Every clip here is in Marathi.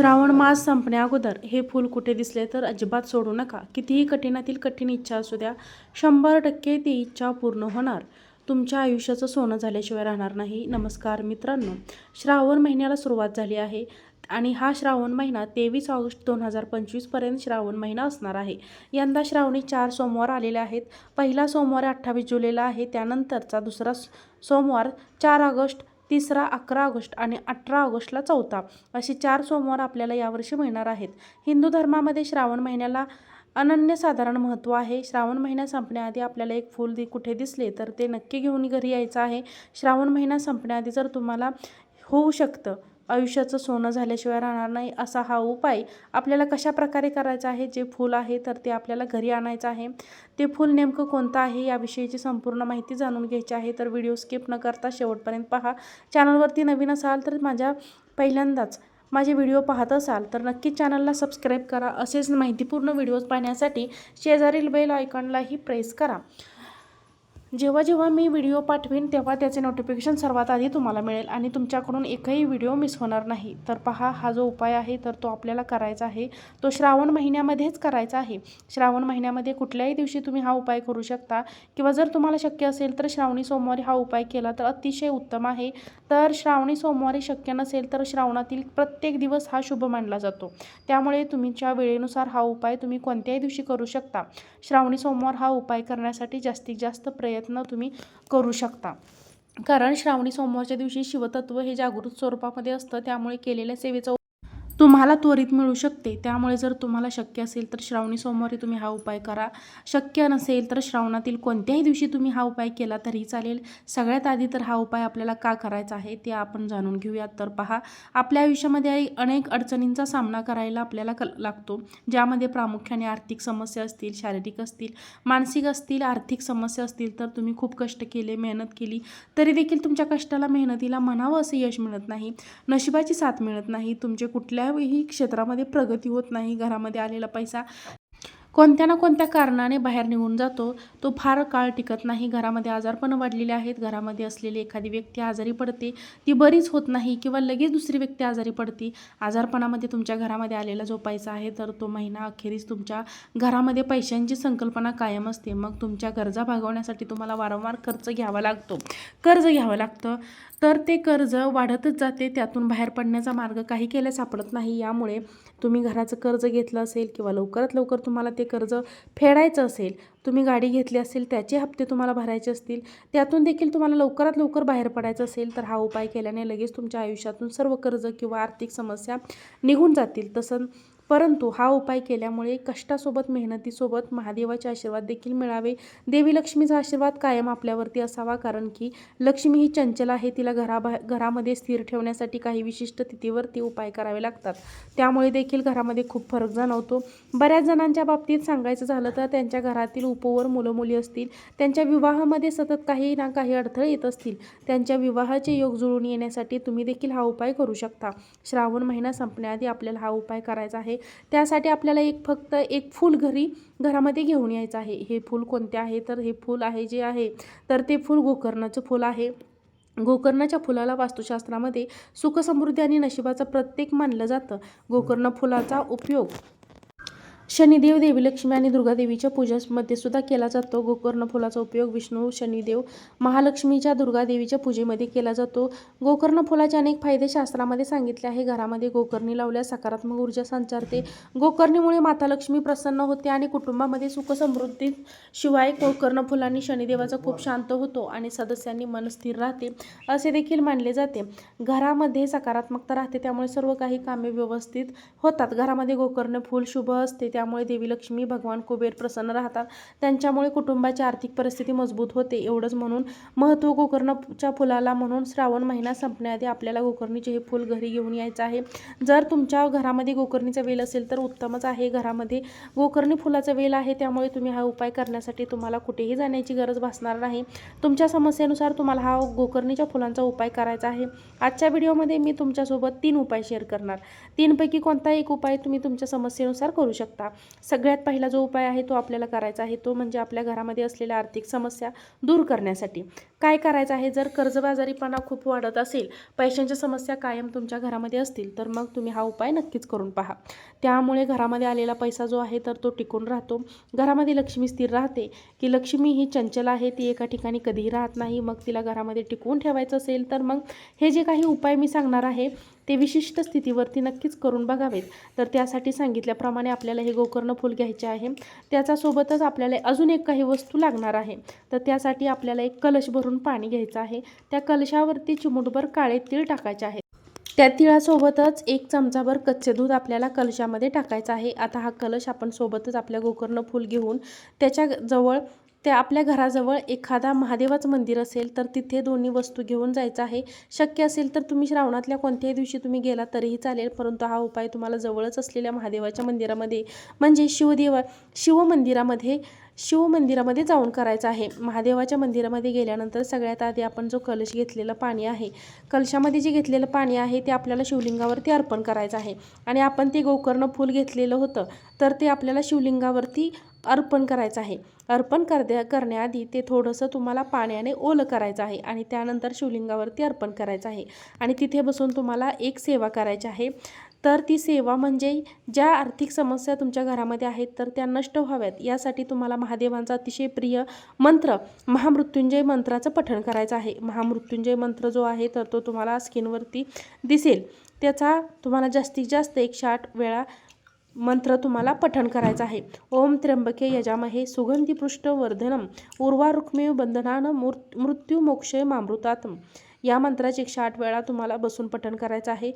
श्रावण मास संपण्या अगोदर हे फूल कुठे दिसले तर अजिबात सोडू नका. कितीही कठीणातील कठीण इच्छा असू द्या शंभर टक्के ती इच्छा पूर्ण होणार. तुमच्या आयुष्याचं सोनं झाल्याशिवाय राहणार नाही. नमस्कार मित्रांनो. श्रावण महिन्याला सुरुवात झाली आहे आणि हा श्रावण महिना तेवीस ऑगस्ट दोन हजार पंचवीसपर्यंत श्रावण महिना असणार आहे. यंदा श्रावणी चार सोमवार आलेले आहेत. पहिला सोमवार अठ्ठावीस जुलैला आहे. त्यानंतरचा दुसरा सोमवार चार ऑगस्ट तिसरा अकरा ऑगस्ट आणि अठरा ऑगस्टला चौथा असे चार सोमवार आपल्याला यावर्षी मिळणार आहेत. हिंदू धर्मामध्ये श्रावण महिन्याला अनन्यसाधारण महत्त्व आहे. श्रावण महिना संपण्याआधी आपल्याला एक फूल दि कुठे दिसले तर ते नक्की घेऊन घरी यायचं आहे. श्रावण महिना संपण्याआधी जर तुम्हाला होऊ शकतं आयुष्याचं सोनं झाल्याशिवाय राहणार नाही असा हा उपाय आपल्याला कशा प्रकारे करायचा आहे? जे फूल आहे तर ते आपल्याला घरी आणायचं आहे. ते फूल नेमकं कोणतं आहे? याविषयीची संपूर्ण माहिती जाणून घ्यायची आहे. तर व्हिडिओ स्किप न करता शेवटपर्यंत पहा. चॅनलवरती नवीन असाल तर माझ्या पहिल्यांदाच माझे व्हिडिओ पाहत असाल तर नक्कीच चॅनलला सबस्क्राईब करा. असेच माहितीपूर्ण व्हिडिओज पाहण्यासाठी शेजारील बेल आयकॉनलाही प्रेस करा. जेव्हा जेव्हा मी व्हिडिओ पाठवीन तेव्हा त्याचे नोटिफिकेशन सर्वात आधी तुम्हाला मिळेल आणि तुमच्याकडून एकही व्हिडिओ मिस होणार नाही. तर पहा हा जो उपाय आहे तर तो आपल्याला करायचा आहे. तो श्रावण महिन्यामध्येच करायचा आहे. श्रावण महिन्यामध्ये कुठल्याही दिवशी तुम्ही हा उपाय करू शकता किंवा जर तुम्हाला शक्य असेल तर श्रावणी सोमवारी हा उपाय केला तर अतिशय उत्तम आहे. तर श्रावणी सोमवारी शक्य नसेल तर श्रावणातील प्रत्येक दिवस हा शुभ मानला जातो. त्यामुळे तुमच्या वेळेनुसार हा उपाय तुम्ही कोणत्याही दिवशी करू शकता. श्रावणी सोमवार हा उपाय करण्यासाठी जास्तीत जास्त प्रयत्न प्रयत्न तुम्ही करू शकता. कारण श्रावणी सोमवारच्या दिवशी शिवतत्व हे जागृत स्वरूपामध्ये असतं त्यामुळे केलेल्या सेवेचा तुम्हाला त्वरित मिळू शकते. त्यामुळे जर तुम्हाला शक्य असेल तर श्रावणी सोमवारी तुम्ही हा उपाय करा. शक्य नसेल तर श्रावणातील कोणत्याही दिवशी तुम्ही हा उपाय केला तरी चालेल. सगळ्यात आधी तर हा उपाय आपल्याला का करायचा आहे ते आपण जाणून घेऊयात. तर पहा आपल्या आयुष्यामध्ये अनेक अडचणींचा सामना करायला आपल्याला क लागतो. ज्यामध्ये प्रामुख्याने आर्थिक समस्या असतील शारीरिक असतील मानसिक असतील आर्थिक समस्या असतील तर तुम्ही खूप कष्ट केले मेहनत केली. तरी देखील तुमच्या कष्टाला मेहनतीला म्हणावं असं यश मिळत नाही. नशिबाची साथ मिळत नाही. तुमचे कुठल्या कोणत्याही क्षेत्रामध्ये प्रगती होत नाही घरामध्ये आलेला पैसा कोणत्या ना कोणत्या कारणाने बाहेर निघून जातो तो फार काळ टिकत नाही. घरामध्ये आजारपणं वाढलेले आहेत. घरामध्ये असलेली एखादी व्यक्ती आजारी पडते ती बरीच होत नाही किंवा लगेच दुसरी व्यक्ती आजारी पडते. आजारपणामध्ये तुमच्या घरामध्ये आलेला जो पैसा आहे तर तो महिना अखेरीस तुमच्या घरामध्ये पैशांची संकल्पना कायम असते. मग तुमच्या गरजा भागवण्यासाठी तुम्हाला वारंवार खर्च घ्यावा लागतो. कर्ज घ्यावं लागतं. तर ते कर्ज वाढतच जाते त्यातून बाहेर पडण्याचा मार्ग काही केल्या सापडत नाही. यामुळे तुम्ही घराचं कर्ज घेतलं असेल किंवा लवकरात लवकर तुम्हाला ते कर्ज फेडायचं असेल तुम्ही गाडी घेतली असेल त्याचे हप्ते तुम्हाला भरायचे असतील त्यातून देखील तुम्हाला लवकरात लवकर बाहेर पडायचं असेल तर हा उपाय केल्याने लगेच तुमच्या आयुष्यातून सर्व कर्ज किंवा आर्थिक समस्या निघून जातील. तसं परंतु हा उपाय केल्यामुळे कष्टासोबत मेहनतीसोबत महादेवाचे आशीर्वाद देखील मिळावे. देवी लक्ष्मीचा आशीर्वाद कायम आपल्यावरती असावा कारण की लक्ष्मी ही चंचल आहे तिला घराबा घरामध्ये स्थिर ठेवण्यासाठी काही विशिष्ट तिथीवरती उपाय करावे लागतात. त्यामुळे देखील घरामध्ये खूप फरक जाणवतो. बऱ्याच जणांच्या बाबतीत सांगायचं झालं तर त्यांच्या घरातील उपवर मुलं मुली असतील त्यांच्या विवाहामध्ये सतत काही ना काही अडथळे येत असतील त्यांच्या विवाहाचे योग जुळून येण्यासाठी तुम्ही देखील हा उपाय करू शकता. श्रावण महिना संपण्याआधी आपल्याला हा उपाय करायचा आहे. त्यासाठी आपल्याला एक फक्त एक फूल घरी घरामध्ये घेऊन यायचं आहे. हे फूल कोणते आहे? तर हे फूल आहे जे आहे तर ते फूल गोकर्णाचं फूल आहे. गोकर्णाच्या फुलाला वास्तुशास्त्रामध्ये सुखसमृद्धी आणि नशिबाचं प्रत्येक मानलं जातं. गोकर्ण फुलाचा उपयोग शनिदेव देवी लक्ष्मी आणि दुर्गादेवीच्या पूजेमध्ये सुद्धा केला जातो. गोकर्ण फुलाचा उपयोग विष्णू शनिदेव महालक्ष्मीच्या दुर्गादेवीच्या पूजेमध्ये केला जातो. गोकर्ण फुलाचे अनेक फायदे शास्त्रामध्ये सांगितले आहे. घरामध्ये गोकर्णी लावल्यास सकारात्मक ऊर्जा संचारते. गोकर्णीमुळे माता लक्ष्मी प्रसन्न होते आणि कुटुंबामध्ये सुखसमृद्धी शिवाय गोकर्ण फुलांनी शनिदेवाचा खूप शांत होतो आणि सदस्यांनी मन स्थिर राहते असे देखील मानले जाते. घरामध्ये सकारात्मकता राहते त्यामुळे सर्व काही कामे व्यवस्थित होतात. घरामध्ये गोकर्ण फूल शुभ असते त्यामुळे देवी लक्ष्मी भगवान कुबेर प्रसन्न राहतात. त्यांच्यामुळे कुटुंबाची आर्थिक परिस्थिती मजबूत होते. एवढंच म्हणून महत्त्व गोकर्णच्या फुलाला म्हणून श्रावण महिना संपण्याआधी आपल्याला गोकर्णीचे हे फूल घरी घेऊन यायचं आहे. जर तुमच्या घरामध्ये गोकर्णीचा वेल असेल तर उत्तमच आहे. घरामध्ये गोकर्णी फुलाचा वेल आहे त्यामुळे तुम्ही हा उपाय करण्यासाठी तुम्हाला कुठेही जाण्याची गरज भासणार नाही. तुमच्या समस्येनुसार तुम्हाला हा गोकर्णीच्या फुलांचा उपाय करायचा आहे. आजच्या व्हिडिओमध्ये मी तुमच्यासोबत तीन उपाय शेअर करणार. तीनपैकी कोणता एक उपाय तुम्ही तुमच्या समस्येनुसार करू शकता. सगळ्यात पहिला जो उपाय आहे तो आपल्याला करायचा आहे तो म्हणजे आपल्या घरामध्ये असलेल्या आर्थिक समस्या दूर करण्यासाठी. काय करायचं आहे? जर कर्जबाजारीपणा खूप वाढत असेल पैशांच्या समस्या कायम तुमच्या घरामध्ये असतील तर मग तुम्ही हा उपाय नक्कीच करून पहा. त्यामुळे घरामध्ये आलेला पैसा जो आहे तर तो टिकून राहतो. घरामध्ये लक्ष्मी स्थिर राहते. की लक्ष्मी ही चंचल आहे ती एका ठिकाणी कधीही राहत नाही. मग तिला घरामध्ये टिकवून ठेवायचं असेल तर मग हे जे काही उपाय मी सांगणार आहे ते विशिष्ट स्थितीवरती नक्कीच करून बघावेत. तर त्यासाठी सांगितल्याप्रमाणे आपल्याला हे गोकर्ण फूल घ्यायचे आहे. त्याच्यासोबतच आपल्याला अजून एक काही वस्तू लागणार आहे. तर त्यासाठी आपल्याला एक कलश भरून पाणी घ्यायचं आहे. त्या कलशावरती चिमूटभर काळे तीळ टाकायचे आहे त्या तिळासोबतच एक चमचाभर कच्चे दूध आपल्याला कलशामध्ये टाकायचं आहे. आता हा कलश आपण सोबतच आपल्या गोकर्ण फूल घेऊन त्याच्याजवळ त्या आपल्या घराजवळ एखादा महादेवाचं मंदिर असेल तर तिथे दोन्ही वस्तू घेऊन जायचं आहे. शक्य असेल तर तुम्ही श्रावणातल्या कोणत्याही दिवशी तुम्ही गेला तरीही चालेल परंतु हा उपाय तुम्हाला जवळच असलेल्या महादेवाच्या मंदिरामध्ये म्हणजे शिवदेवा शिवमंदिरामध्ये शिवमंदिरामध्ये जाऊन करायचं आहे. महादेवाच्या मंदिरामध्ये गेल्यानंतर सगळ्यात आधी आपण जो कलश घेतलेलं पाणी आहे कलशामध्ये जे घेतलेलं पाणी आहे ते आपल्याला शिवलिंगावरती अर्पण करायचं आहे. आणि आपण ते गोकर्ण फूल घेतलेलं होतं तर ते आपल्याला शिवलिंगावरती अर्पण करायचं आहे. अर्पण करद्या करण्याआधी ते थोडंसं तुम्हाला पाण्याने ओलं करायचं आहे आणि त्यानंतर शिवलिंगावरती अर्पण करायचं आहे. आणि तिथे बसून तुम्हाला एक सेवा करायची आहे. तर ती सेवा म्हणजे ज्या आर्थिक समस्या तुमच्या घरामध्ये आहेत तर त्या नष्ट व्हाव्यात. यासाठी तुम्हाला महादेवांचा अतिशय प्रिय मंत्र महामृत्युंजय मंत्राचं पठण करायचं आहे. महामृत्युंजय मंत्र जो आहे तर तो तुम्हाला स्किनवरती दिसेल. त्याचा तुम्हाला जास्तीत जास्त एकशे आठ वेळा मंत्र तुम्हाला पठण करायचं आहे. ओम त्र्यंबके यजामहे सुगंधी पृष्ठ वर्धनम. उर्वा रुक्मिव बंधनान मृत्यू मोक्षय मामृतात या मंत्राची एकशे आठ वेळा तुम्हाला बसून पठण करायचं आहे.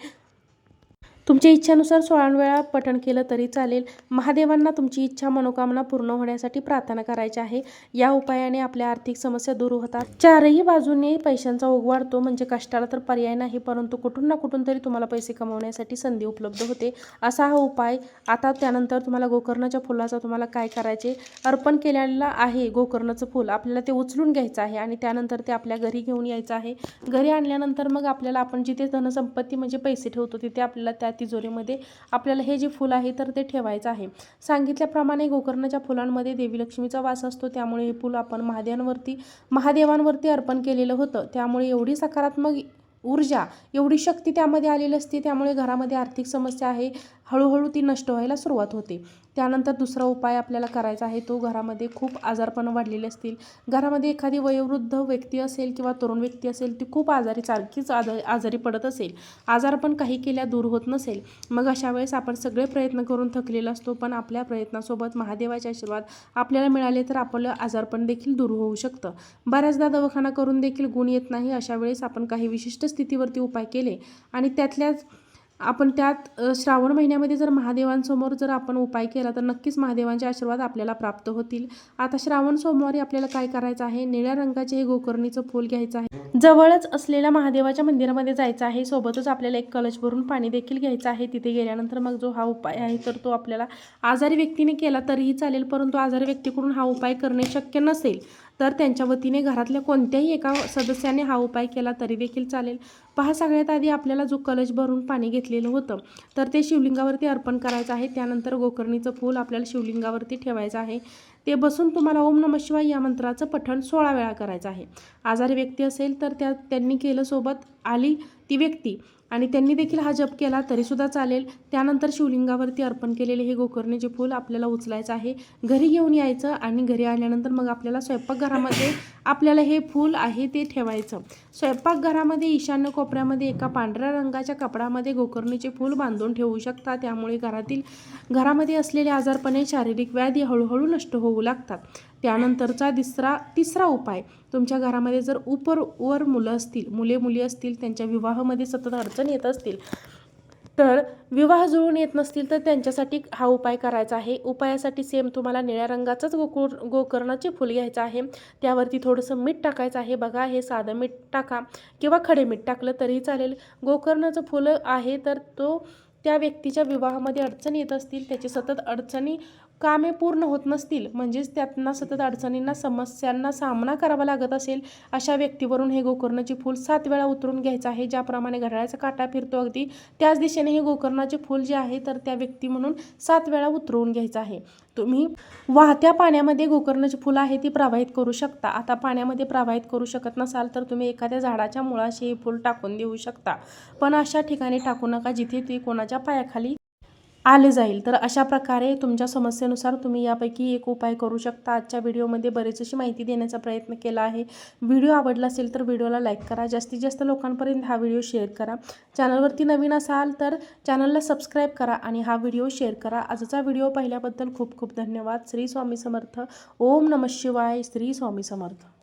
तुमच्या इच्छेनुसार सोळावेळा पठण केलं तरी चालेल. महादेवांना तुमची इच्छा मनोकामना पूर्ण होण्यासाठी प्रार्थना करायची आहे. या उपायाने आपल्या आर्थिक समस्या दूर होतात. चारही बाजूने पैशांचा ओघ वाढतो म्हणजे कष्टाला तर पर्याय नाही परंतु कुठून ना कुठून तरी तुम्हाला पैसे कमवण्यासाठी संधी उपलब्ध होते. असा हा उपाय आता त्यानंतर तुम्हाला गोकर्णाच्या फुलाचा तुम्हाला काय करायचे? अर्पण केलेलं आहे गोकर्णाचं फूल. आपल्याला ते उचलून घ्यायचं आहे आणि त्यानंतर ते आपल्या घरी घेऊन यायचं आहे. घरी आणल्यानंतर मग आपल्याला आपण जिथे धनसंपत्ती म्हणजे पैसे ठेवतो तिथे आपल्याला त्या तिजोरीमध्ये आपल्याला हे जे फूल आहे तर ते ठेवायचं आहे. सांगितल्याप्रमाणे गोकर्णाच्या फुलांमध्ये देवी लक्ष्मीचा वास असतो त्यामुळे हे फूल आपण महादेवांवरती महादेवांवरती अर्पण केलेलं होतं. त्यामुळे एवढी सकारात्मक ऊर्जा एवढी शक्ती त्यामध्ये आलेली असते त्यामुळे घरामध्ये आर्थिक समस्या आहे. हळूहळू ती नष्ट व्हायला सुरुवात होते. त्यानंतर दुसरा उपाय आपल्याला करायचा आहे तो घरामध्ये खूप आजारपण वाढलेले असतील. घरामध्ये एखादी वयोवृद्ध व्यक्ती असेल किंवा तरुण व्यक्ती असेल ती खूप आजारी सारखीच आजा आजारी पडत असेल. आजारपण काही केल्या दूर होत नसेल. मग अशा वेळेस आपण सगळे प्रयत्न करून थकलेला असतो पण आपल्या प्रयत्नासोबत महादेवाचे आशीर्वाद आपल्याला मिळाले तर आपलं आजारपण देखील दूर होऊ शकतं. बऱ्याचदा दवाखाना करून देखील गुण येत नाही अशा वेळेस आपण काही विशिष्ट स्थितीवरती उपाय केले आणि त्यातल्याच आपण त्यात श्रावण महिन्यामध्ये जर महादेवांसमोर जर आपण उपाय केला तर नक्कीच महादेवांचे आशीर्वाद आपल्याला प्राप्त होतील. आता श्रावण सोमवारी आपल्याला काय करायचं आहे? निळ्या रंगाचे हे गोकर्णीचं फूल घ्यायचं आहे. जवळच असलेल्या महादेवाच्या मंदिरामध्ये जायचं आहे. सोबतच आपल्याला एक कलश भरून पाणी देखील घ्यायचं आहे. तिथे गेल्यानंतर मग जो हा उपाय आहे तर तो आपल्याला आजारी व्यक्तीने केला तरीही चालेल परंतु आजारी व्यक्तीकडून हा उपाय करणे शक्य नसेल. तर त्यांच्या वतीने घरातल्या कोणत्याही एका सदस्याने हा उपाय केला तरी देखील चालेल. पहा सगळ्यात आधी आपल्याला जो कलश भरून पाणी घेतलेलं होतं तर ते शिवलिंगावरती अर्पण करायचं आहे. त्यानंतर गोकर्णीचं फूल आपल्याला शिवलिंगावरती ठेवायचं आहे. ते बसून तुम्हाला ओम नम शिवाय या मंत्राचं पठण सोळा वेळा करायचं आहे. आजारी व्यक्ती असेल तर त्या त्यांनी केलं सोबत आली ती व्यक्ती. आणि त्यांनी देखील हा जप केला तरीसुद्धा चालेल. त्यानंतर शिवलिंगावरती अर्पण केलेले हे गोकर्णीचे फूल आपल्याला उचलायचं आहे घरी घेऊन यायचं आणि घरी आल्यानंतर मग आपल्याला स्वयंपाकघरामध्ये आपल्याला हे फूल आहे ते ठेवायचं. स्वयंपाकघरामध्ये ईशान्य कोपऱ्यामध्ये एका पांढऱ्या रंगाच्या कपड्यामध्ये गोकर्णीचे फूल बांधून ठेवू शकता. त्यामुळे घरातील घरामध्ये असलेले आजारपणे शारीरिक व्याधी हळूहळू नष्ट होऊ लागतात. त्यानंतरचा तिसरा तिसरा उपाय तुमच्या घरामध्ये जर उपर वर मुलं असतील मुले मुली असतील त्यांच्या विवाहामध्ये सतत अडचण येत असतील. तर विवाह जुळून येत नसतील तर त्यांच्यासाठी हा उपाय करायचा आहे. उपायासाठी सेम तुम्हाला निळ्या रंगाचंच गोकुळ गोकर्णाचे फुल घ्यायचं आहे. त्यावरती थोडंसं मीठ टाकायचं आहे. बघा हे साधं मीठ टाका किंवा खडे मीठ टाकलं तरीही चालेल. गोकर्णाचं फुलं आहे तर तो त्या व्यक्तीच्या विवाहामध्ये अडचणी येत असतील. त्याची सतत अडचणी कामे पूर्ण होत नसतील म्हणजेच त्यांना सतत अडचणींना समस्यांना सामना करावा लागत असेल अशा व्यक्तीवरून हे गोकर्णाचे फूल सात वेळा उतरून घ्यायचं आहे ज्याप्रमाणे घड्याळाचा काटा फिरतो अगदी त्याच दिशेने हे गोकर्णाचे फूल जे आहे तर त्या व्यक्ती म्हणून सात वेळा उतरवून घ्यायचं आहे. तुम्ही वाहत्या पाण्यामध्ये गोकर्णाची फुलं आहे ती प्रवाहित करू शकता. आता पाण्यामध्ये प्रवाहित करू शकत नसाल तर तुम्ही एखाद्या झाडाच्या मुळाशी हे फूल टाकून देऊ शकता. पण अशा ठिकाणी टाकू नका जिथे ते कोणाच्या पायाखाली आले जाईल. तर अशा प्रकारे तुमच्या समस्येनुसार तुम्ही यापैकी एक उपाय करू शकता. आजच्या व्हिडिओमध्ये बरेच अशी माहिती देण्याचा प्रयत्न केला आहे. व्हिडिओ आवडला असेल तर व्हिडिओला लाईक करा. जास्तीत जास्त लोकांपर्यंत हा व्हिडिओ शेअर करा. चॅनलवरती नवीन असाल तर चॅनलला सबस्क्राईब करा आणि हा व्हिडिओ शेअर करा. आजचा व्हिडिओ पाहिल्याबद्दल खूप खूप धन्यवाद. श्री स्वामी समर्थ. ओम नम शिवाय. श्री स्वामी समर्थ.